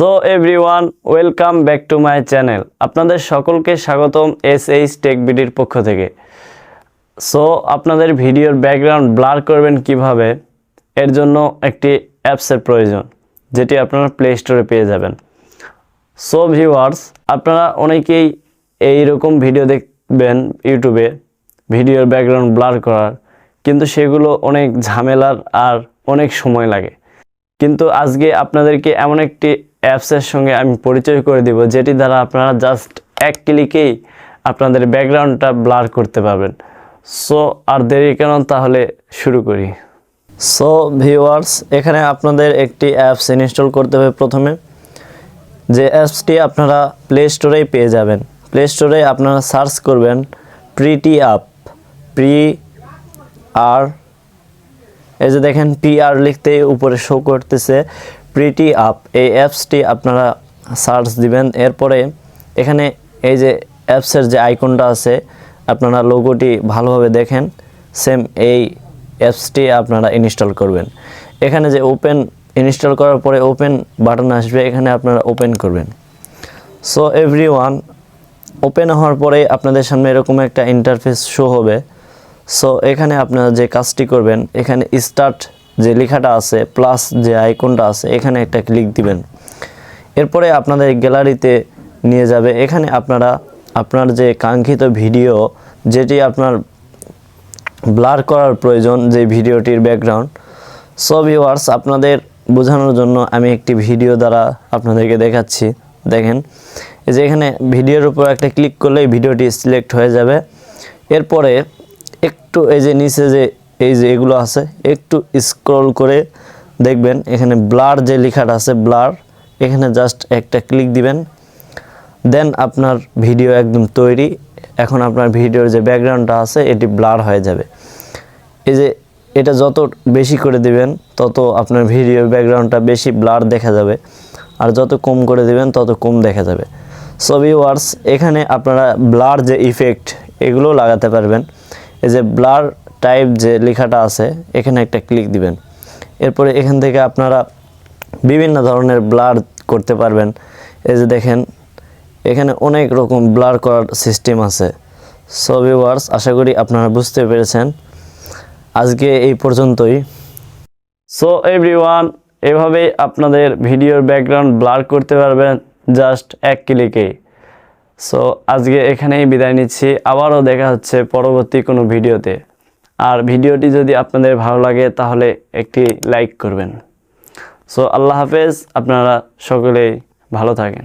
So everyone welcome back to my channel আপনাদের সকলকে স্বাগতম এস এইচ টেক বিডির পক্ষ থেকে। সো আপনাদের ভিডিওর ব্যাকগ্রাউন্ড ব্লার করবেন কীভাবে? এর জন্য একটি অ্যাপসের প্রয়োজন, যেটি আপনারা প্লে স্টোরে পেয়ে যাবেন। সো ভিউয়ার্স আপনারা অনেকেই এই রকম ভিডিও দেখবেন ইউটিউবে ভিডিওর ব্যাকগ্রাউন্ড ব্লার করার, কিন্তু সেগুলো অনেক ঝামেলার আর অনেক সময় লাগে। কিন্তু আজকে আপনাদেরকে এমন একটি অ্যাপসের সঙ্গে আমি পরিচয় করে দিব, যেটি দ্বারা আপনারা জাস্ট এক ক্লিকেই আপনাদের ব্যাকগ্রাউন্ডটা ব্লার করতে পারবেন। সো আর দেরি কেন তাহলে শুরু করি। সো ভিউয়ার্স এখানে আপনাদের একটি অ্যাপস ইনস্টল করতে হবে প্রথমে। যে অ্যাপসটি আপনারা প্লে স্টোরেই পেয়ে যাবেন। প্লে স্টোরে আপনারা সার্চ করবেন প্রিটি আপ প্রি আর এই যে দেখেন পিআর লিখতে উপরে শো করতেছে। প্রিটি আপ এই অ্যাপসটি আপনারা সার্চ দিবেন। এরপরে এখানে এই যে অ্যাপসের যে আইকনটা আছে, আপনারা লোগোটি ভালোভাবে দেখেন। সেম এই অ্যাপসটি আপনারা ইনস্টল করবেন। এখানে যে ওপেন ইনস্টল করার পরে ওপেন বাটন আসবে, এখানে আপনারা ওপেন করবেন। সো এভরি ওয়ান ওপেন হওয়ার পরে আপনাদের সামনে এরকম একটা ইন্টারফেস শো হবে। সো এখানে আপনারা যে কাজটি করবেন, এখানে স্টার্ট যে লেখাটা আছে প্লাস যে আইকনটা আছে, এখানে একটা ক্লিক দিবেন। এরপরে আপনাদের গ্যালারিতে নিয়ে যাবে। এখানে আপনারা, আপনার যে কাঙ্ক্ষিত ভিডিও যেটি আপনার ব্লার করার প্রয়োজন, যে ভিডিওটির ব্যাকগ্রাউন্ড সো ভিউয়ার্স আপনাদের বোঝানোর জন্য আমি একটি ভিডিও দ্বারা আপনাদেরকে দেখাচ্ছি। দেখেন, এই যে এখানে ভিডিওর উপর একটা ক্লিক করলেই ভিডিওটি সিলেক্ট হয়ে যাবে। এরপরে একটু এই যে নিচে যে এই যে এগুলো আছে, একটু স্ক্রল করে দেখবেন, এখানে ব্লার যে লেখাটা আছে ব্লার এখানে জাস্ট একটা ক্লিক দিবেন দেন আপনার ভিডিও একদম তৈরি, এখন আপনার ভিডিওর যে ব্যাকগ্রাউন্ডটা আছে, এটি ব্লার হয়ে যাবে। এই যে এটা যত বেশি করে দিবেন, তত আপনার ভিডিওর ব্যাকগ্রাউন্ডটা বেশি ব্লার দেখা যাবে, আর যত কম করে দিবেন, তত কম দেখা যাবে। সো ভিউয়ার্স এখানে আপনারা ব্লার যে ইফেক্ট এগুলো লাগাতে পারবেন। এই যে ব্লার টাইপ যে লেখাটা আছে, এখানে একটা ক্লিক দিবেন। এরপরে এখান থেকে আপনারা বিভিন্ন ধরনের ব্লার করতে পারবেন। এই যে দেখেন, এখানে অনেক রকম ব্লার করার সিস্টেম আছে। সো ভিউয়ার্স আশা করি আপনারা বুঝতে পেরেছেন। আজকে এই পর্যন্তই। সো এভরিওয়ান এভাবেই আপনাদের ভিডিওর ব্যাকগ্রাউন্ড ব্লার করতে পারবেন জাস্ট এক ক্লিকেই সো আজকে এখানেই বিদায় নিচ্ছি। আবারও দেখা হচ্ছে পরবর্তী কোনো ভিডিওতে। আর ভিডিওটি যদি আপনাদের ভালো লাগে, তাহলে একটি লাইক করবেন। সো আল্লাহ হাফেজ। আপনারা সকলেই ভালো থাকেন।